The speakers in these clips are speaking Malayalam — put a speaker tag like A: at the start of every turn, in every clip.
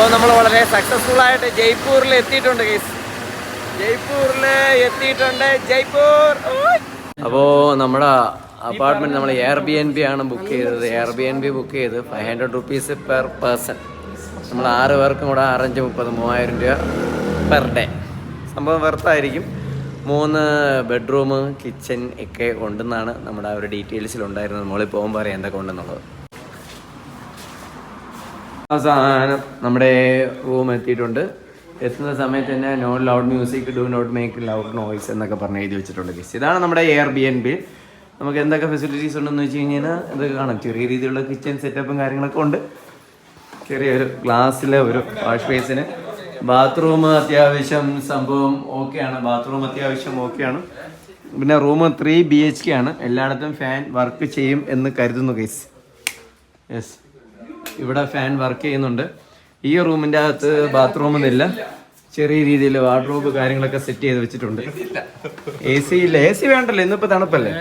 A: അപ്പോൾ നമ്മൾ വളരെ സക്സസ്ഫുൾ ആയിട്ട് ജയ്പൂരിൽ എത്തിയിട്ടുണ്ട് കേസ് ജയ്പൂരിൽ എത്തിയിട്ടുണ്ട്. ജയ്പൂർ അപ്പോൾ നമ്മുടെ അപ്പാർട്ട്മെന്റ് നമ്മൾ എയർ ബി എൻ ബി ആണ് ബുക്ക് ചെയ്തത്. Air B N B book ചെയ്ത് five hundred rupees per person നമ്മൾ ആറ് പേർക്കും കൂടെ ആറഞ്ച് മുപ്പത് മൂവായിരം രൂപ പെർ ഡേ സംഭവം വെറുത്തായിരിക്കും. മൂന്ന് ബെഡ്റൂം കിച്ചൺ ഒക്കെ ഉണ്ടെന്നാണ് നമ്മുടെ ആ ഒരു ഡീറ്റെയിൽസിൽ ഉണ്ടായിരുന്നത്. മോളിൽ പോകുമ്പോൾ അറിയാം എന്തൊക്കെ ഉണ്ടെന്നുള്ളത് അവസാനം നമ്മുടെ റൂം എത്തിയിട്ടുണ്ട്. എത്തുന്ന സമയത്ത് തന്നെ no loud music do not make loud noise എന്നൊക്കെ പറഞ്ഞ് എഴുതി വെച്ചിട്ടുണ്ട് ഗസ് ഇതാണ് നമ്മുടെ എയർ ബി എൻ ബി നമുക്ക് എന്തൊക്കെ ഫെസിലിറ്റീസ് ഉണ്ടെന്ന് വെച്ച് കഴിഞ്ഞാൽ ഇതൊക്കെ കാണാം. ചെറിയ രീതിയിലുള്ള കിച്ചൺ സെറ്റപ്പും കാര്യങ്ങളൊക്കെ ഉണ്ട്. ചെറിയൊരു ഗ്ലാസ്സിലെ ഒരു വാഷ് ബേസിന് ബാത്റൂം അത്യാവശ്യം സംഭവം ഓക്കെയാണ് ബാത്റൂം അത്യാവശ്യം ഓക്കെയാണ് പിന്നെ room three B H K ആണ്. എല്ലായിടത്തും ഫാൻ വർക്ക് ചെയ്യും എന്ന് കരുതുന്നു കേസ് യെസ് ഇവിടെ ഫാൻ വർക്ക് ചെയ്യുന്നുണ്ട്. ഈ റൂമിന്റെ അകത്ത് ബാത്റൂം ഒന്നുമില്ല. ചെറിയ രീതിയിൽ വാർഡ്രോബ് കാര്യങ്ങളൊക്കെ സെറ്റ് ചെയ്ത് വെച്ചിട്ടുണ്ട്. എ സി ഇല്ല. എ സി വേണ്ടല്ലോ. ഇന്നിപ്പോ തണുപ്പല്ലേ?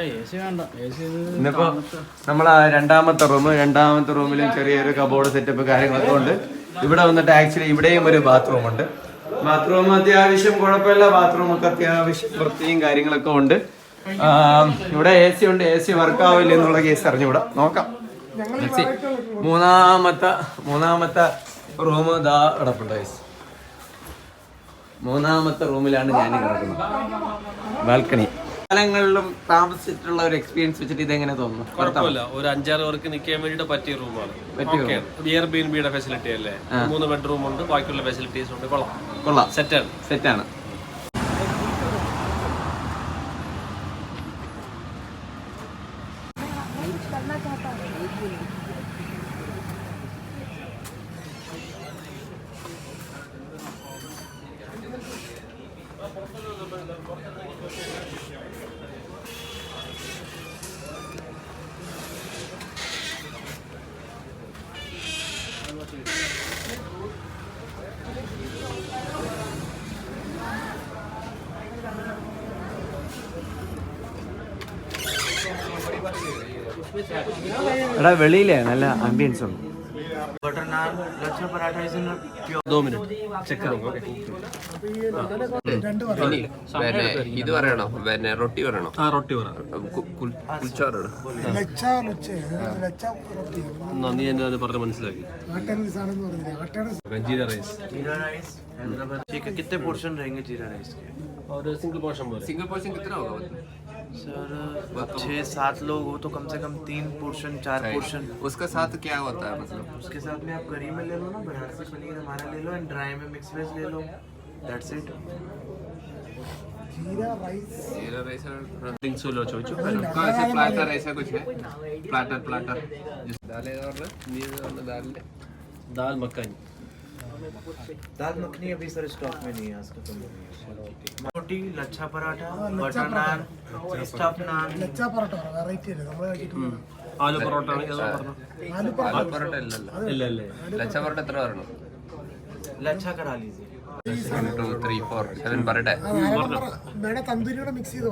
A: ഇന്നിപ്പോ നമ്മൾ രണ്ടാമത്തെ റൂം. രണ്ടാമത്തെ റൂമിലും ചെറിയൊരു കബോർഡ് സെറ്റപ്പ് കാര്യങ്ങളൊക്കെ ഉണ്ട്. ഇവിടെ വന്നിട്ട് ആക്ച്വലി ഇവിടെയും ഒരു ബാത്റൂം ഉണ്ട്. ബാത്റൂം അത്യാവശ്യം കുഴപ്പമില്ല. ബാത്റൂം ഒക്കെ അത്യാവശ്യം വൃത്തിയും കാര്യങ്ങളൊക്കെ ഉണ്ട്. ഇവിടെ എ സി ഉണ്ട്. എ സി വർക്ക് ആവില്ല എന്നുള്ള കേസ് അറിഞ്ഞുകൂടാ. നോക്കാം. മൂന്നാമത്തെ മൂന്നാമത്തെ റൂം ഇതാ കിടപ്പുണ്ട്. മൂന്നാമത്തെ റൂമിലാണ് ഞാൻ കിടക്കുന്നത്. ബാൽക്കണി. സ്ഥലങ്ങളിലും താമസിച്ചിട്ടുള്ള ഒരു എക്സ്പീരിയൻസ് വെച്ചിട്ട് ഇതെങ്ങനെ തോന്നുന്നു?
B: കുഴപ്പമില്ല. ഒരു അഞ്ചാറ് പേർക്ക് നിൽക്കാൻ വേണ്ടിയിട്ട് പറ്റിയ റൂമാണ്. ബിയർ എയർ ബി എൻ ബിയുടെ ഫെസിലിറ്റി അല്ലേ? മൂന്ന് ബെഡ്റൂം ഉണ്ട്. ബാക്കിയുള്ള ഫെസിലിറ്റീസ് ഉണ്ട്. കൊള്ളാം.
A: കൊള്ളാം.
B: സെറ്റാണ്
A: സെറ്റാണ് Gracias. എടാ വെളിയിലേ നല്ല ആംബിയൻസ് ഉണ്ട്
B: ദോ മിനിറ്റ് ചെക്ക്
C: പിന്നെ ഇത് പറയണോ പിന്നെ റൊട്ടി പറയണോ
B: ആ റൊട്ടി പറ
C: കുൽച്ചാറ്
B: എന്നാ നീ എന്നെ അത് പറഞ്ഞ് മനസ്സിലാക്കി ജീര റൈസ്
D: ठीक है कितने पोर्शन रहेंगे जीरा राइस के
B: और सिंगल पोर्शन बोले।
C: सिंगल पोर्शन कितना होगा
D: सर छः सात लोग हो तो कम से कम तीन पोर्शन चार पोर्शन
C: उसका साथ क्या होता है मतलब?
D: उसके साथ में आप करी में ले लो ना बनारसी पनीर हमारा ले लो एंड ड्राई में मिक्स वेज ले लो। That's it
C: jeera rice
B: jeera rice और
C: ड्रिंक सोलो चोचो कहाँ से। प्लाटर ऐसा कुछ है। प्लाटर प्लाटर डाले और नींद और दाल
B: दाल मक्का
D: दाल मखनी अभी सर स्टॉक में नहीं है आज खत्म हो गई है रोटी लच्छा पराठा बटर नान स्टफ नान
B: ആലു പൊറോട്ട ആണെങ്കിൽ അത് പറഞ്ഞു
C: ആലു പൊറോട്ട ഇല്ലല്ലോ
B: ഇല്ല ഇല്ല
C: ലച്ച പൊറോട്ട എത്ര വരണം
D: लच्छा करा लीजिए
C: ടു.
E: മിക്സ് ചെയ്ത്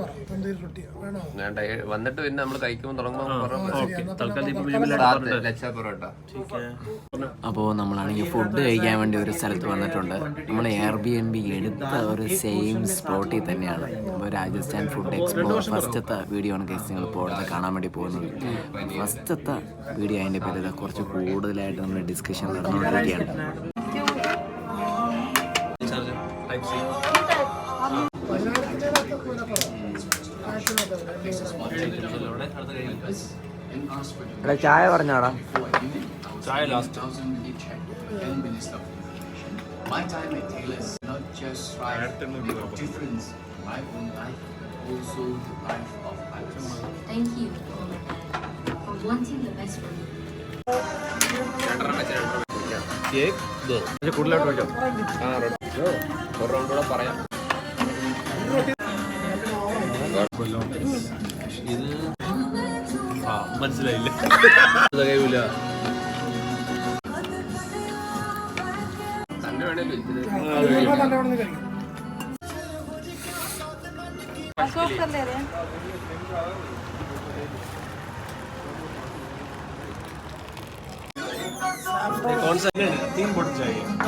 E: റൊട്ടി.
C: വേണ്ട വന്നിട്ട് പിന്നെ നമ്മൾ കഴിക്കുമ്പോൾ തുടങ്ങുമ്പോൾ
A: അപ്പോൾ നമ്മളാണെങ്കിൽ ഫുഡ് കഴിക്കാൻ വേണ്ടി ഒരു സ്ഥലത്ത് വന്നിട്ടുണ്ട്. നമ്മൾ എയർ ബി എൻ ബി എടുത്ത ഒരു സെയിം സ്പോട്ടിൽ തന്നെയാണ്. രാജസ്ഥാൻ ഫുഡ് എക്സ്പോ ഫസ്റ്റത്തെ വീഡിയോ ആണ് കേസ് നിങ്ങൾ ഇപ്പോൾ കാണാൻ വേണ്ടി പോകുന്നത്. ഫസ്റ്റത്തെ വീഡിയോ അതിന്റെ പേരിൽ കുറച്ച് കൂടുതലായിട്ട് നമ്മൾ ഡിസ്കഷൻ നടന്നുകൊണ്ടിരിക്കുകയാണ്. എടാ ചായ പറഞ്ഞാടാ
B: ചായ last
F: My time at Taylor is not just trying to make a difference in my own life, also the life of others.
G: Thank you, Mom and Dad, for wanting the best for me.
C: Cake ദോ
A: കൂടുതലായിട്ട് വെച്ചോ
C: ആ റൊട്ടി ഒരു റൗണ്ട് കൂടെ പറയാം
B: ഇത് ആ മനസ്സിലായില്ല കഴിയൂല
C: തന്നെ വേണേലും ഇച്ചിരി
B: कौन सा तीन बोट चाहिए